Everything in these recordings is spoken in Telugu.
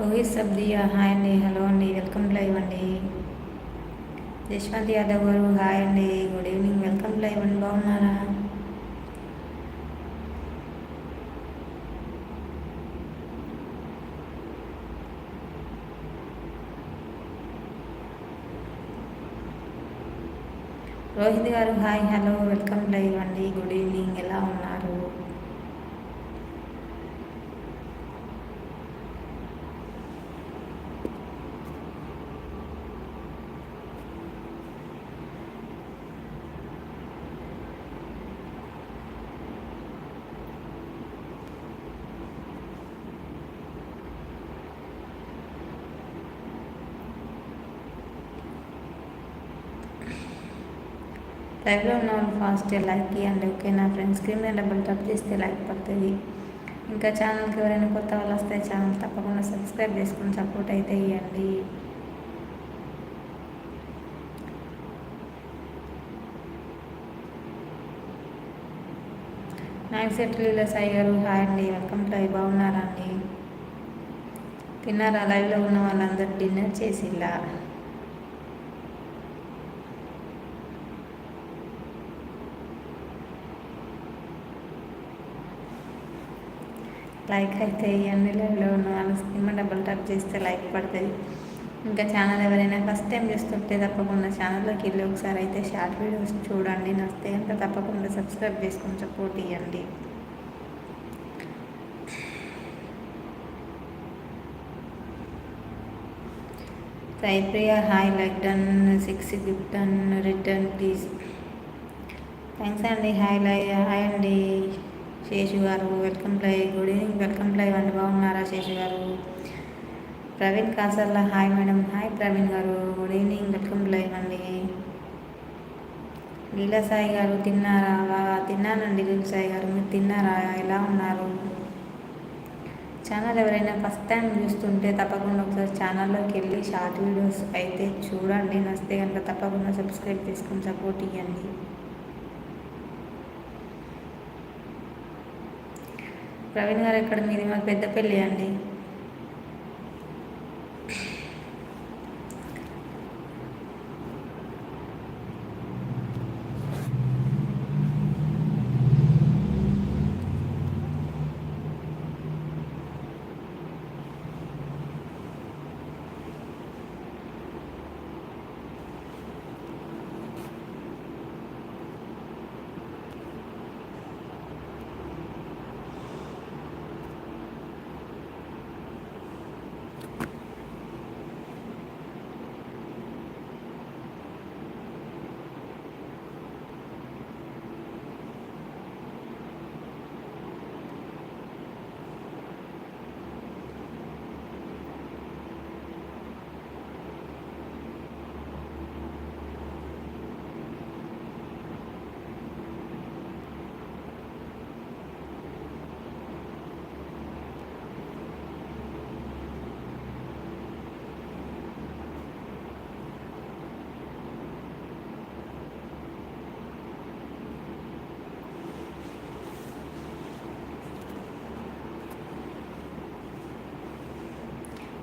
రోహిత్ సబ్దియా హాయ్ అండి. హలో అండి. వెల్కమ్ లైవ్ అండి. యశ్వంత్ యాదవ్ గారు హాయ్ అండి. Good evening. వెల్కమ్ లైవ్ అండి. బాగున్నారా? రోహిత్ గారు హాయ్. హలో. వెల్కమ్ లైవ్ అండి. Good evening. ఎలా ఉన్నారు? లైవ్లో ఉన్న వాళ్ళు ఫాస్ట్ లైక్ ఇవ్వండి ఓకే. నా ఫ్రెండ్స్ స్క్రీన్ మీద డబుల్ టప్ చేస్తే లైక్ పడుతుంది. ఇంకా ఛానల్కి ఎవరైనా కొత్త వాళ్ళు వస్తే ఛానల్ తప్పకుండా సబ్స్క్రైబ్ చేసుకుని సపోర్ట్ అయితే ఇవ్వండి నాకు సెటిల్ సాయి గారు హాయ్ అండి. వెల్కమ్ టు బాగున్నారా అండి? తిన్నారా? లైవ్లో ఉన్న వాళ్ళందరూ డిన్నర్ చేసిల్లా? లైక్ అయితే ఇవన్నీ లైవ్లో ఉన్న వాళ్ళు స్క్రీన్ డబుల్ టచ్ చేస్తే లైక్ పడుతుంది. ఇంకా ఛానల్ ఎవరైనా ఫస్ట్ టైం చూస్తుంటే తప్పకుండా ఛానల్లోకి వెళ్ళి ఒకసారి అయితే షార్ట్ వీడియోస్ చూడండి. నచ్చితే అంటే తప్పకుండా సబ్స్క్రైబ్ చేసుకొని సపోర్ట్ ఇవ్వండి Priya hi like done six gift done return please. Thanks అండి హాయ్ లై హాయ్ అండి. శేషు గారు వెల్కమ్ ప్లై గుడ్ ఈవినింగ్ వెల్కమ్ ప్లై అండి బాగున్నారా శేషు గారు Praveen Kasarla hi madam hi Praveen గారు గుడ్ ఈవినింగ్ వెల్కమ్ ప్లై అండి. లీలాసాయి గారు తిన్నారా? తిన్నానండి లీలా సాయి గారు మీరు తిన్నారా? ఎలా ఉన్నారు? ఛానల్ ఎవరైనా ఫస్ట్ టైం చూస్తుంటే తప్పకుండా ఒకసారి ఛానల్లోకి వెళ్ళి షార్ట్ వీడియోస్ అయితే చూడండి. నచ్చితే కనుక తప్పకుండా సబ్స్క్రైబ్ చేసుకుని సపోర్ట్ ఇవ్వండి ప్రవీణ్ గారు ఎక్కడ మీది మాకు పెద్దపల్లి అండి.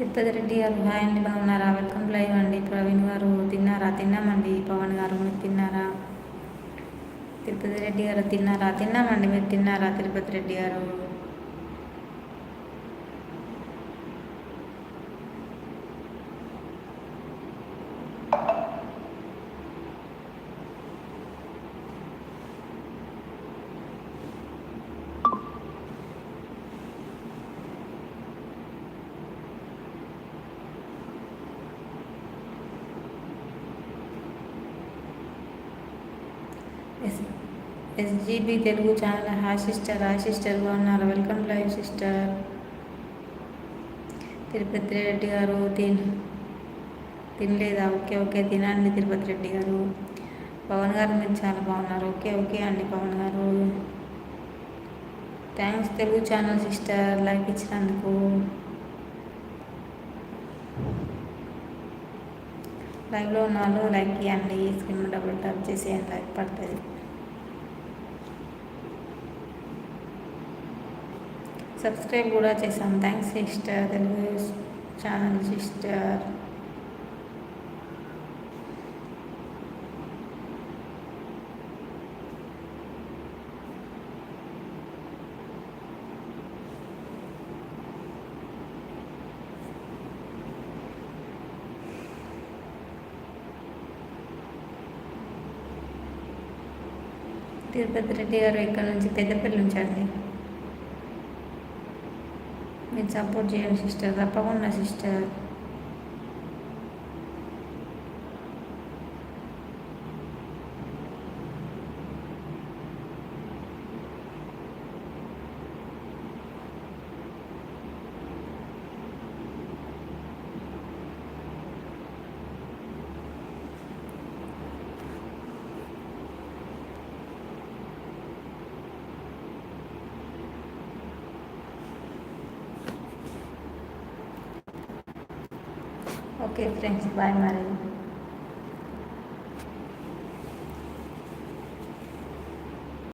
తిరుపతి రెడ్డి గారు హాయ్ అండి బాగున్నారా? వెల్కమ్ లైవ్ అండి. ప్రవీణ్ గారు తిన్నారా? తిన్నామండి. పవన్ గారు మీరు తిన్నారా? తిరుపతి రెడ్డి గారు తిన్నారా? తిన్నామండి. మీరు తిన్నారా తిరుపతి రెడ్డి గారు? S SGB Telugu channel. హా సిస్టర్ హాయ్ సిస్టర్ బాగున్నారు? Welcome live sister. Tirupati Reddy గారు తిన్ తినలేదా? ఓకే ఓకే తినండి తిరుపతి రెడ్డి గారు. పవన్ గారు మీరు చాలా బాగున్నారు. ఓకే ఓకే అండి పవన్ గారు. Thanks Telugu channel sister like ఇచ్చినందుకు. లైవ్లో ఉన్న వాళ్ళు లైక్ ఇవ్వండి స్క్రీన్ డబుల్ టాప్ చేసి లైక్ పడుతుంది. సబ్స్క్రైబ్ కూడా చేశాం thanks sister Telugu channel sister Tirupati Reddy గారు ఇక్కడ నుంచి పెద్దపల్లి నుంచి అండి. సపోర్ట్ చేయండి సిస్టర్ తప్పకుండా సిస్టర్ ఓకే ఫ్రెండ్స్ బాయ్ మరి